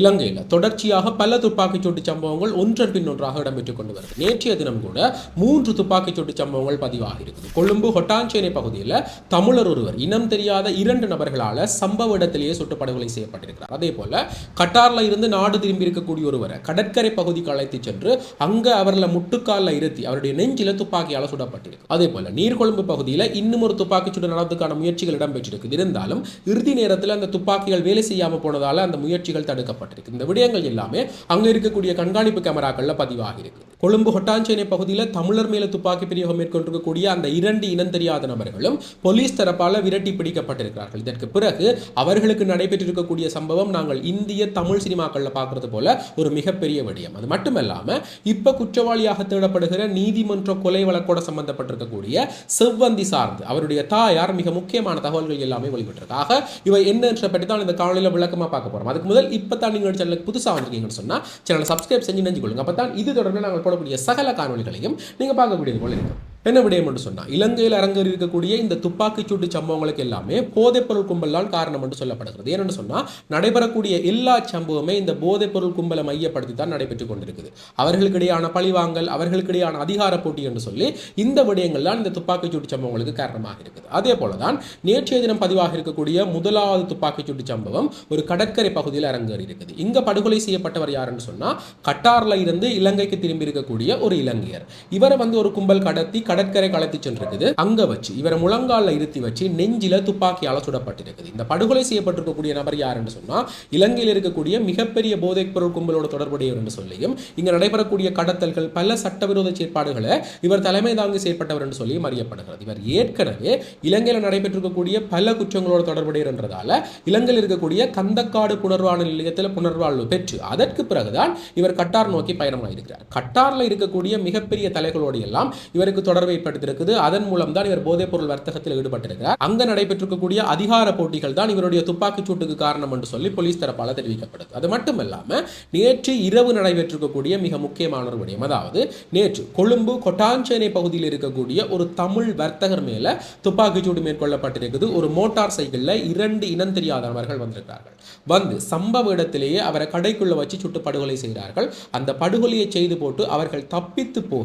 இலங்கையில் தொடர்ச்சியாக பல துப்பாக்கிச் சூட்டு சம்பவங்கள் ஒன்றன் பின் ஒன்றாக இடம்பெற்றுக் கொண்டு வருது. நேற்றைய தினம் கூட மூன்று துப்பாக்கிச் சூட்டு சம்பவங்கள் பதிவாக இருக்குது. கொழும்பு ஹொட்டாஞ்சேனை பகுதியில் தமிழர் ஒருவர் இனம் தெரியாத இரண்டு நபர்களால் சம்பவ இடத்திலேயே சுட்டு படுகொலை செய்யப்பட்டிருக்கிறார். அதே போல கட்டாரில் இருந்து நாடு திரும்பி இருக்கக்கூடிய ஒருவரை கடற்கரை பகுதிக்கு அழைத்து சென்று அங்கே அவர்களை முட்டுக்காலில் இருத்தி அவருடைய நெஞ்சில துப்பாக்கியால் சுடப்பட்டிருக்கு. அதே போல நீர்கொழும்பு பகுதியில் இன்னும் ஒரு துப்பாக்கிச்சூடு சூடு முயற்சிகள் இடம்பெற்றிருக்கு இருந்தாலும் இறுதி நேரத்தில் அந்த துப்பாக்கிகள் வேலை செய்யாமல் போனதால் அந்த முயற்சிகள் பதிவாக்கப்பட்டிருக்கு இந்த விடயங்கள் எல்லாமே அங்கே இருக்கக்கூடிய கண்காணிப்பு கேமராக்களில் பதிவாகி இருக்கு கொழும்பு ஹொட்டாஞ்சேனை பகுதியில் தமிழர் மேல துப்பாக்கி பிரயோகம் மேற்கொண்டிருக்கக்கூடிய அந்த இரண்டு இனம் தெரியாத நபர்களும் போலீஸ் தரப்பால் விரட்டி பிடிக்கப்பட்டிருக்கிறார்கள். இதற்கு பிறகு அவர்களுக்கு நடைபெற்றிருக்கக்கூடிய சம்பவம் நாங்கள் இந்திய தமிழ் சினிமாக்களில் பார்க்கறது போல ஒரு மிகப்பெரிய விடயம். அது மட்டுமல்லாமல் இப்போ குற்றவாளியாக தேடப்படுகிற நீதிமன்ற கொலை வழக்கோட சம்பந்தப்பட்டிருக்கக்கூடிய செவ்வந்தி சார்ந்து அவருடைய தாயார் மிக முக்கியமான தகவல்கள் எல்லாமே வெளிவிட்டிருக்கு ஆக இவை என்னன்ற பற்றி தான் இந்த காலையில் விளக்கமாக பார்க்க போகிறோம் அதுக்கு முதல் இப்போ தான் நீங்கள் சேனலுக்கு புதுசாக வந்திருக்கீங்கன்னு சொன்னால் சேனலை சப்ஸ்கிரைப் செஞ்சு நினைஞ்சு கொள்ளுங்க அப்போ தான் இது தொடர்ந்து நாங்கள் போடக்கூடிய சகல காணொலிகளையும் நீங்க பார்க்கக்கூடியது போல இருக்கும் என்ன விடயம் என்று சொன்னா இலங்கையில் அரங்கேறி இருக்கக்கூடிய இந்த துப்பாக்கிச்சூட்டு சம்பவங்களுக்கு எல்லாமே போதைப்பொருள் கும்பல் காரணம் என்று சொல்லப்படுகிறது. ஏன்னு சொன்னால் நடைபெறக்கூடிய எல்லா சம்பவமே இந்த போதைப்பொருள் கும்பலை மையப்படுத்தி தான் நடைபெற்றுக் கொண்டிருக்குது. அவர்களுக்கிடையான பழிவாங்கல் அவர்களுக்கிடையான அதிகார போட்டி என்று சொல்லி இந்த விடயங்கள் தான் இந்த துப்பாக்கிச்சூட்டு சம்பவங்களுக்கு காரணமாக இருக்குது. அதே போலதான் நேற்றைய தினம் பதிவாக இருக்கக்கூடிய முதலாவது துப்பாக்கிச் சூட்டு சம்பவம் ஒரு கடற்கரை பகுதியில் அரங்கேறி இருக்குது. இங்க படுகொலை செய்யப்பட்டவர் யாருன்னு சொன்னா கட்டார்ல இருந்து இலங்கைக்கு திரும்பி இருக்கக்கூடிய ஒரு இலங்கையர். இவரை வந்து ஒரு கும்பல் கடத்தி கடற்கரை கலத்தி சென்றிருக்குது. அங்க வச்சு இவரை முழங்கால இருத்தி வச்சு நெஞ்சில துப்பாக்கியால சுடப்பட்டிருக்குது. இந்த படுகொலை செய்யப்பட்டிருக்கக்கூடிய நபர் யாருன்னு சொன்னா இலங்கையில் இருக்கக்கூடிய மிகப்பெரிய போதைப் பொருள் கும்பலோட தொடர்புடையவர் என்று சொல்லியும் இங்க நடைபெறக்கூடிய கடத்தல்கள் பல சட்டவிரோத செயற்பாடுகளை இவர் தலைமை தாங்கி செயற்பட்டவர் என்று சொல்லியும் அறியப்படுகிறது. இவர் ஏற்கனவே இலங்கையில் நடைபெற்றிருக்கக்கூடிய பல குற்றங்களோட தொடர்புடையவர் என்றதால இலங்கையில் இருக்கக்கூடிய கந்தக்காடு புனர்வாழ்வு நிலையத்தில் புனர்வாழ்வு பெற்று அதற்கு பிறகுதான் இவர் கட்டார் நோக்கி பயணமாயிருக்கிறார். கட்டாரில் இருக்கக்கூடிய மிகப்பெரிய தலைகளோடு எல்லாம் இவருக்கு தொடர்பு ஏற்படுத்தியிருக்குது அதன் மூலம் தான் இவர் போதைப் பொருள் வர்த்தகத்தில் ஈடுபட்டிருக்கிறார். அங்க நடைபெற்றிருக்கக்கூடிய அதிகார போட்டிகள் தான் இவருடைய துப்பாக்கிச் சூட்டுக்கு காரணம் என்று சொல்லி போலீஸ் தரப்பால் தெரிவிக்கப்படுது. அது மட்டுமல்லாம நேற்று இரவு நடைபெற்றிருக்கக்கூடிய மிக முக்கியமான ஒரு விடயம். அதாவது நேற்று கொழும்பு கொட்டாஞ்சேனை பகுதியில் இருக்கக்கூடிய ஒரு தமிழ் வர்த்தகர் மேல துப்பாக்கிச் சூடு மேற்கொள்ளப்பட்டிருக்குது. ஒரு மோட்டார் சைக்கிள்ல இரண்டு இனம் தெரியாத நபர்கள் வந்திருக்கிறார்கள். வந்து சம்பவ இடத்திலேயே அவரை கடைக்குள்ள வச்சு சுட்டு படுகொலை செய்கிறார்கள். அந்த படுகொலையை செய்து போட்டு அவர்கள் தப்பித்து போக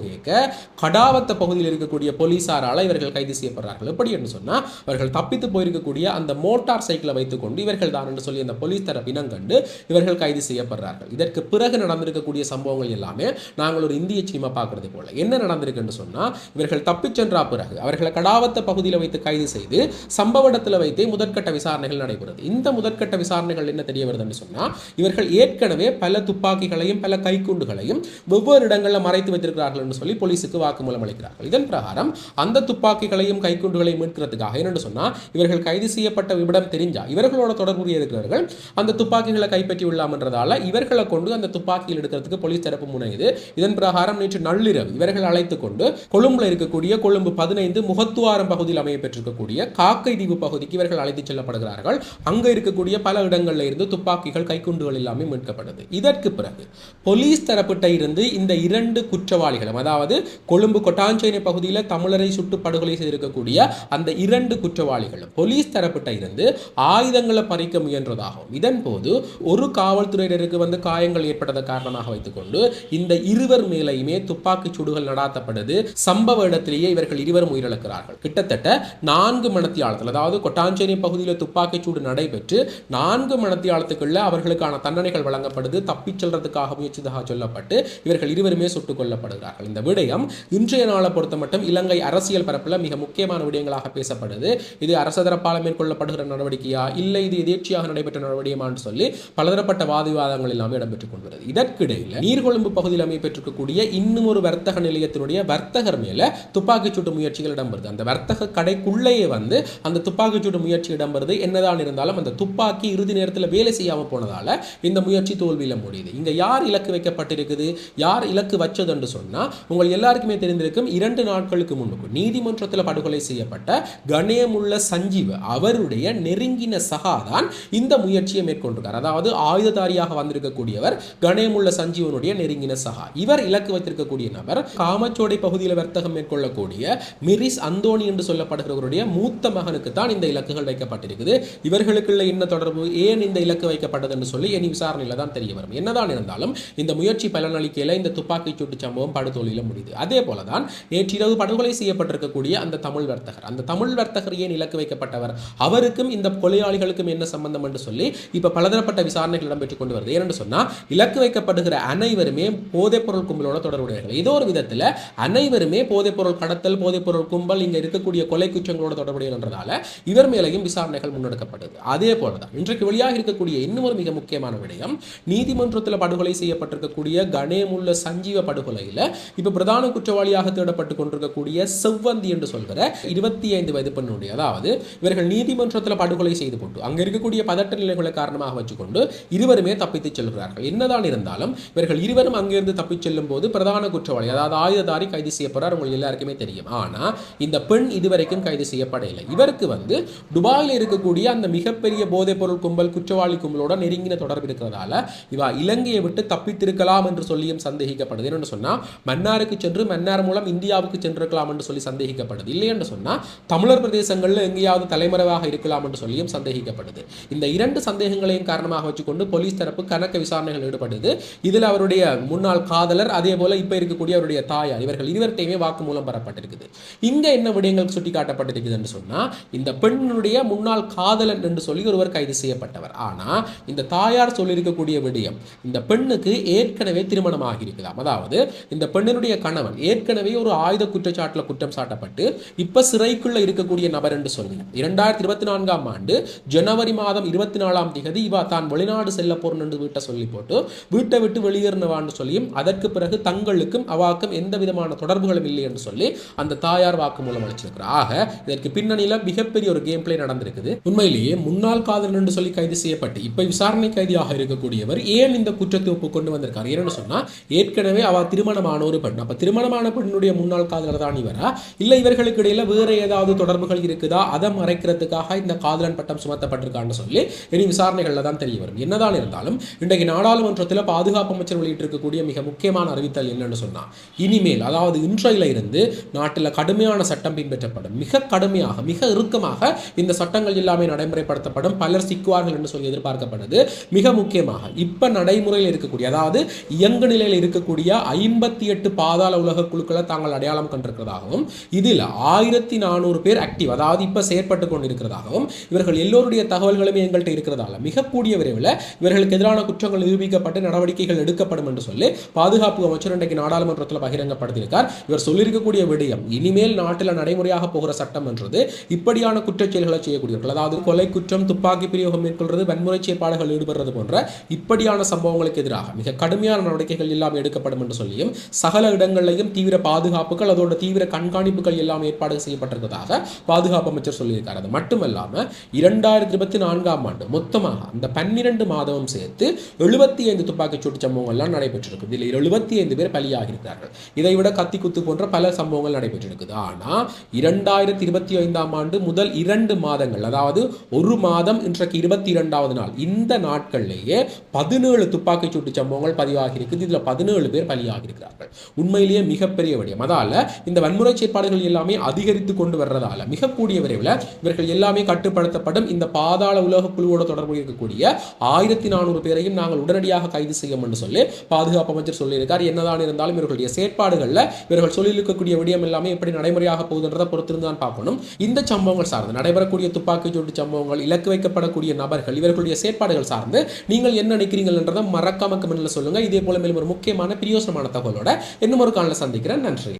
கடாவத்த பகுதியில் இருக்கக்கூடிய போலீசாரால இவர்கள் கைது செய்யப்படுறார்கள். எப்படி என்று சொன்னால் இவர்கள் தப்பித்து போயிருக்கக்கூடிய அந்த மோட்டார் சைக்கிளை வைத்துக்கொண்டு இவர்கள் தான் என்று சொல்லி அந்த போலீஸ் தரப்பினம் கண்டு இவர்கள் கைது செய்யப்படுறார்கள். இதற்கு பிறகு நடந்திருக்கக்கூடிய சம்பவங்கள் எல்லாமே நாங்கள் ஒரு இந்திய சினிமா பார்க்கறது போல. என்ன நடந்திருக்குன்னு சொன்னால் இவர்கள் தப்பிச் சென்றா பிறகு அவர்களை கடாவத்த பகுதியில் வைத்து கைது செய்து சம்பவ இடத்துல வைத்தே முதற்கட்ட விசாரணைகள் நடைபெறுது. இந்த முதற்கட்ட விசாரணைகள் என்ன தெரிய வருதுன்னு சொன்னால் இவர்கள் ஏற்கனவே பல துப்பாக்கிகளையும் பல கைக்குண்டுகளையும் வெவ்வேறு இடங்களில் மறைத்து வைத்திருக்கிறார்கள் என்று சொல்லி போலீஸுக்கு வாக்குமூலம் அளிக்கிறார்கள். இதில் இதன் பிரகாரம் அந்த துப்பாக்கிகளையும் கைக்குண்டுகளையும் மீட்கிறதுக்காக என்னென்னு சொன்னால் இவர்கள் கைது செய்யப்பட்ட விபடம் தெரிஞ்சா இவர்களோட தொடர்புடைய இருக்கிறவர்கள் அந்த துப்பாக்கிகளை கைப்பற்றி விடலாம்ன்றதால இவர்களை கொண்டு அந்த துப்பாக்கியில் எடுக்கிறதுக்கு போலீஸ் தரப்பு முனையுது. இதன் பிரகாரம் நேற்று நள்ளிரவு இவர்கள் அழைத்து கொண்டு கொழும்புல இருக்கக்கூடிய கொழும்பு பதினைந்து முகத்துவாரம் பகுதியில் அமைய பெற்றிருக்கக்கூடிய காக்கை தீவு பகுதிக்கு இவர்கள் அழைத்து செல்லப்படுகிறார்கள். அங்கே இருக்கக்கூடிய பல இடங்களில் இருந்து துப்பாக்கிகள் கைக்குண்டுகள் எல்லாமே மீட்கப்படுது. இதற்கு பிறகு போலீஸ் தரப்பிட்ட இருந்து இந்த இரண்டு குற்றவாளிகளும் அதாவது கொழும்பு கொட்டாஞ்சேனை பகுதியில் தமிழரை சுட்டு படுகொலை செய்திருக்கக்கூடிய அந்த இரண்டு குற்றவாளிகளும் போலீஸ் தரப்பிட்ட இருந்து ஆயுதங்களை பறிக்க முயன்றதாகும் இதன் போது ஒரு காவல்துறையினருக்கு வந்து காயங்கள் ஏற்பட்டதை காரணமாக வைத்துக்கொண்டு இந்த இருவர் மேலையுமே துப்பாக்கி சூடுகள் நடாத்தப்படுது சம்பவ இடத்திலேயே இவர்கள் இருவரும் உயிரிழக்கிறார்கள். கிட்டத்தட்ட நான்கு மணத்தியாளத்தில் அதாவது கொட்டாஞ்சேரி பகுதியில் துப்பாக்கிச் சூடு நடைபெற்று நான்கு மணத்தியாளத்துக்குள்ள அவர்களுக்கான தண்டனைகள் வழங்கப்படுது. தப்பிச் செல்றதுக்காக முயற்சிதாக சொல்லப்பட்டு இவர்கள் இருவருமே சுட்டுக் கொல்லப்படுகிறார்கள். இந்த விடயம் இன்றைய நாளை பொறுத்த மட்டும் இலங்கை அரசியல் பரப்பில் மிக முக்கியமான விடயங்களாக பேசப்படுது. இது அரச தரப்பால் மேற்கொள்ளப்படுகிற நடவடிக்கையா? இல்லை இது எதேச்சியாக நடைபெற்ற நடவடிக்கையான்னு சொல்லி பலதரப்பட்ட வாதவிவாதங்கள் எல்லாமே இடம்பெற்றுக் கொண்டிருக்கிறது இதற்கிடையில் நீர்கொழும்பு பகுதியில் அமைப்பெற்றிருக்கக்கூடிய இன்னும் ஒரு வர்த்தக நிலையத்தினுடைய வர்த்தகர் மேல துப்பாக்கிச் சூட்டு முயற்சிகள் இடம்பெறுது. அந்த வர்த்தக கடைக்குள்ளேயே வந்து அந்த துப்பாக்கிச் சூட்டு முயற்சி இடம்பெறுது. என்னதான் இருந்தாலும் அந்த துப்பாக்கி இறுதி நேரத்தில் வேலை செய்யாம போனதால இந்த முயற்சி தோல்வியில் முடியுது. இங்க யார் இலக்கு வைக்கப்பட்டிருக்குது? யார் இலக்கு வச்சதுன்னு சொன்னா உங்கள் எல்லாருக்குமே தெரிந்திருக்கும் இரண்டு இரண்டு நாட்களுக்கு முன்பு நீதிமன்றத்தில் படுகொலை செய்யப்பட்ட கணேமுள்ள சஞ்சீவ் அவருடைய நெருங்கின சகாதான் இந்த முயற்சியை மேற்கொண்டிருக்கார். அதாவது ஆயுததாரியாக வந்திருக்கக்கூடியவர் கணேமுள்ள சஞ்சீவனுடைய நெருங்கின சகா. இவர் இலக்கு வைத்திருக்கக்கூடிய நபர் காமச்சோடை பகுதியில் வர்த்தகம் மேற்கொள்ளக்கூடிய மிரிஸ் அந்தோனி என்று சொல்லப்படுகிறவருடைய மூத்த மகனுக்கு தான் இந்த இலக்குகள் வைக்கப்பட்டிருக்குது. இவர்களுக்குள்ள என்ன தொடர்பு? ஏன் இந்த இலக்கு வைக்கப்பட்டது என்று சொல்லி இனி விசாரணையில் தான் தெரிய வரும். என்னதான் இருந்தாலும் இந்த முயற்சி பலனளிக்கையில் இந்த துப்பாக்கிச் சூட்டு சம்பவம் படுதோலியில் முடியுது. அதே போல தான் நேற்றிரவு படுகொலை செய்யப்பட்டிருக்கக்கூடிய அந்த தமிழ் வர்த்தகர். அந்த தமிழ் வர்த்தகர் ஏன் இலக்கு வைக்கப்பட்டவர்? அவருக்கும் இந்த கொலையாளிகளுக்கும் என்ன சம்பந்தம் என்று சொல்லி இப்போ பலதரப்பட்ட விசாரணைகள் இடம்பெற்றுக் கொண்டு வருது. ஏன்னு சொன்னால் இலக்கு வைக்கப்படுகிற அனைவருமே போதைப்பொருள் கும்பலோட தொடர்புடையவர்கள். ஏதோ ஒரு விதத்தில் அனைவருமே போதைப்பொருள் கடத்தல் போதைப்பொருள் கும்பல் இங்க இருக்கக்கூடிய கொலை குற்றங்களோட தொடர்புடையன்றதால இவர் மேலையும் விசாரணைகள் முன்னெடுக்கப்படுது அதே போலதான் இன்றைக்கு வெளியாக இருக்கக்கூடிய இன்னும் ஒரு மிக முக்கியமான விடயம் நீதிமன்றத்தில் படுகொலை செய்யப்பட்டிருக்கக்கூடிய கணேமுள்ள சஞ்சீவ படுகொலையில இப்போ பிரதான குற்றவாளியாக தேடப்பட்டு கொண்டிருக்கக்கூடிய செவ்வந்தி என்று சொல்கிற இருபத்தி ஐந்து வயது பெண்ணுடைய அதாவது இவர்கள் நீதிமன்றத்தில் படுகொலை செய்து போட்டு அங்கே இருக்கக்கூடிய பதட்ட நிலைகளை காரணமாக வச்சுக்கொண்டு இருவருமே தப்பித்துச் செல்கிறார்கள். என்னதான் இருந்தாலும் இவர்கள் இருவரும் அங்கிருந்து தப்பிச் செல்லும் போது பிரதான குற்றவாளி அதாவது ஆயுததாரி கைது செய்யப்படுறார் உங்களுக்கு எல்லாருக்குமே தெரியும். ஆனால் இந்த பெண் இதுவரைக்கும் கைது செய்யப்படவில்லை. இவருக்கு வந்து துபாயில் இருக்கக்கூடிய அந்த மிகப்பெரிய போதைப்பொருள் கும்பல் குற்றவாளி கும்பலோட நெருங்கின தொடர்பு இருக்கிறதால இவா இலங்கையை விட்டு தப்பித்திருக்கலாம் என்று சொல்லியும் சந்தேகிக்கப்படுது. என்னென்னு சொன்னால் மன்னாருக்கு சென்று மன்னார் மூலம் இந்தியாவுக்கு சென்றிருக்கலாம் என்று சொல்லி சந்தேகிக்கப்படுது. இல்லை என்று சொன்னால் தமிழர் பிரதேசங்களில் எங்கேயாவது தலைமறைவாக இருக்கலாம் என்று சொல்லியும் சந்தேகிக்கப்படுது. இந்த இரண்டு சந்தேகங்களையும் காரணமாக வச்சுக்கொண்டு போலீஸ் தரப்பு கணக்க விசாரணைகள் ஈடுபடுது. இதில் அவருடைய முன்னாள் காதலர் அதே போல இப்போ இருக்கக்கூடிய அவருடைய தாயார் இவர்கள் இருவர்கிட்டையுமே வாக்குமூலம் பெறப்பட்டிருக்குது. இங்கே என்ன விடயங்கள் சுட்டி காட்டப்பட்டிருக்குதுன்னு சொன்னா இந்த பெண்ணுடைய முன்னாள் காதலன் என்று சொல்லி ஒருவர் கைது செய்யப்பட்டவர். ஆனால் இந்த தாயார் சொல்லியிருக்கக்கூடிய விடயம் இந்த பெண்ணுக்கு ஏற்கனவே திருமணம் ஆகியிருக்கலாம் அதாவது இந்த பெண்ணினுடைய கணவன் ஏற்கனவே ஒரு ஆயுத ஆயுத குற்றச்சாட்டில் குற்றம் சாட்டப்பட்டு இப்போ சிறைக்குள்ள இருக்கக்கூடிய நபர் என்று சொல்லி இரண்டாயிரத்தி இருபத்தி நான்காம் ஆண்டு ஜனவரி மாதம் இருபத்தி நாலாம் திகதி இவா தான் வெளிநாடு செல்ல போறேன் என்று வீட்டை சொல்லி போட்டு வீட்டை விட்டு வெளியேறினவான்னு சொல்லியும் அதற்கு பிறகு தங்களுக்கும் அவாக்கும் எந்த விதமான தொடர்புகளும் இல்லை என்று சொல்லி அந்த தாயார் வாக்கு மூலம் அளிச்சிருக்கிறார். ஆக இதற்கு பின்னணியில மிகப்பெரிய ஒரு கேம் பிளே நடந்திருக்குது. உண்மையிலேயே முன்னாள் காதலன் என்று சொல்லி கைது செய்யப்பட்டு இப்ப விசாரணை கைதியாக இருக்கக்கூடியவர் ஏன் இந்த குற்றத்தை ஒப்புக்கொண்டு வந்திருக்கார்? ஏன்னு சொன்னா ஏற்கனவே அவர் திருமணமான ஒரு பெண். அப்ப திருமணமான பெண்ணுடைய முன்னாள் காதலர் தான் இவரா? இல்லை இவர்களுக்கு இடையில வேற ஏதாவது தொடர்புகள் இருக்குதா? அதை மறைக்கிறதுக்காக இந்த காதலன் பட்டம் சுமத்தப்பட்டிருக்கான்னு சொல்லி இனி விசாரணைகள்ல தான் தெரிய வரும். என்னதான் இருந்தாலும் இன்றைக்கு நாடாளுமன்றத்தில் பாதுகாப்பு அமைச்சர் வெளியிட்டிருக்கக்கூடிய மிக முக்கியமான அறிவித்தல் என்னன்னு சொன்னா இனிமேல் அதாவது இன்றையில இருந்து நாட்டில் கடுமையான சட்டம் பின்பற்றப்படும் மிக கடுமையாக மிக இறுக்கமாக இந்த சட்டங்கள் எல்லாமே நடைமுறைப்படுத்தப்படும் பலர் சிக்குவார்கள் என்று சொல்லி எதிர்பார்க்கப்படுது. மிக முக்கியமாக இப்ப நடைமுறையில் இருக்கக்கூடிய அதாவது இயங்கு நிலையில் இருக்கக்கூடிய ஐம்பத்தி எட்டு பாதாள உலக குழுக்களை தாங்கள் அடையாளம் அடையாளம் கண்டிருக்கிறதாகவும் இதில் ஆயிரத்தி நானூறு பேர் ஆக்டிவ் அதாவது இப்போ செயற்பட்டு கொண்டிருக்கிறதாகவும் இவர்கள் எல்லோருடைய தகவல்களுமே எங்கள்கிட்ட இருக்கிறதால மிகக்கூடிய விரைவில் இவர்களுக்கு எதிரான குற்றங்கள் நிரூபிக்கப்பட்டு நடவடிக்கைகள் எடுக்கப்படும் என்று சொல்லி பாதுகாப்பு அமைச்சர் இன்றைக்கு நாடாளுமன்றத்தில் பகிரங்கப்படுத்தியிருக்கார். இவர் சொல்லியிருக்கக்கூடிய விடயம் இனிமேல் நாட்டில் நடைமுறையாக போகிற சட்டம் என்றது இப்படியான குற்றச்செயல்களை செய்யக்கூடியவர்கள் அதாவது கொலை குற்றம் துப்பாக்கி பிரயோகம் மேற்கொள்வது வன்முறை செயற்பாடுகள் ஈடுபடுறது போன்ற இப்படியான சம்பவங்களுக்கு எதிராக மிக கடுமையான நடவடிக்கைகள் எல்லாம் எடுக்கப்படும் என்று சொல்லியும் சகல இடங்களிலையும் தீவிர பாதுகாப்பு பாதுகாப்புகள் அதோட தீவிர கண்காணிப்புகள் எல்லாம் ஏற்பாடு செய்யப்பட்டிருப்பதாக பாதுகாப்பு அமைச்சர் சொல்லியிருக்கார். அது மட்டுமல்லாமல் இரண்டாயிரத்தி இருபத்தி நான்காம் ஆண்டு மொத்தமாக அந்த பன்னிரண்டு மாதமும் சேர்த்து எழுபத்தி ஐந்து துப்பாக்கிச் சூட்டு சம்பவங்கள்லாம் நடைபெற்றிருக்கு இதில் எழுபத்தி ஐந்து பேர் பலியாகியிருக்கிறார்கள். இதை விட கத்தி குத்து போன்ற பல சம்பவங்கள் நடைபெற்றிருக்குது. ஆனா இரண்டாயிரத்தி இருபத்தி ஐந்தாம் ஆண்டு முதல் இரண்டு மாதங்கள் அதாவது ஒரு மாதம் இன்றைக்கு இருபத்தி இரண்டாவது நாள் இந்த நாட்கள்லேயே பதினேழு துப்பாக்கிச் சூட்டு சம்பவங்கள் பதிவாகியிருக்குது. இதில் இதுல பதினேழு பேர் பலியாகியிருக்கிறார்கள். உண்மையிலேயே மிகப்பெரிய விடயம். அதால் இந்த வன்முறை செயற்பாடுகள் எல்லாமே அதிகரித்து கொண்டு வர்றதால மிக கூடிய விரைவில் இவர்கள் எல்லாமே கட்டுப்படுத்தப்படும் இந்த பாதாள உலக குழுவோட தொடர்பு இருக்கக்கூடிய ஆயிரத்தி நானூறு பேரையும் நாங்கள் உடனடியாக கைது செய்யும் என்று சொல்லி பாதுகாப்பு அமைச்சர் சொல்லியிருக்கார். என்னதான் இருந்தாலும் இவர்களுடைய செயற்பாடுகளில் இவர்கள் சொல்லியிருக்கக்கூடிய விடயம் எல்லாமே எப்படி நடைமுறையாக போகுதுன்றதை பொறுத்திருந்து தான் பார்க்கணும். இந்த சம்பவங்கள் சார்ந்து நடைபெறக்கூடிய துப்பாக்கி சூட்டு சம்பவங்கள் இலக்கு வைக்கப்படக்கூடிய நபர்கள் இவர்களுடைய செயற்பாடுகள் சார்ந்து நீங்கள் என்ன நினைக்கிறீங்கள் என்றதை மறக்காம கமெண்ட்ல சொல்லுங்க. இதே போல மேலும் ஒரு முக்கியமான பிரியோசனமான தகவலோட இன்னும் ஒரு காலில் சந்திக்கிறேன். நன்றி.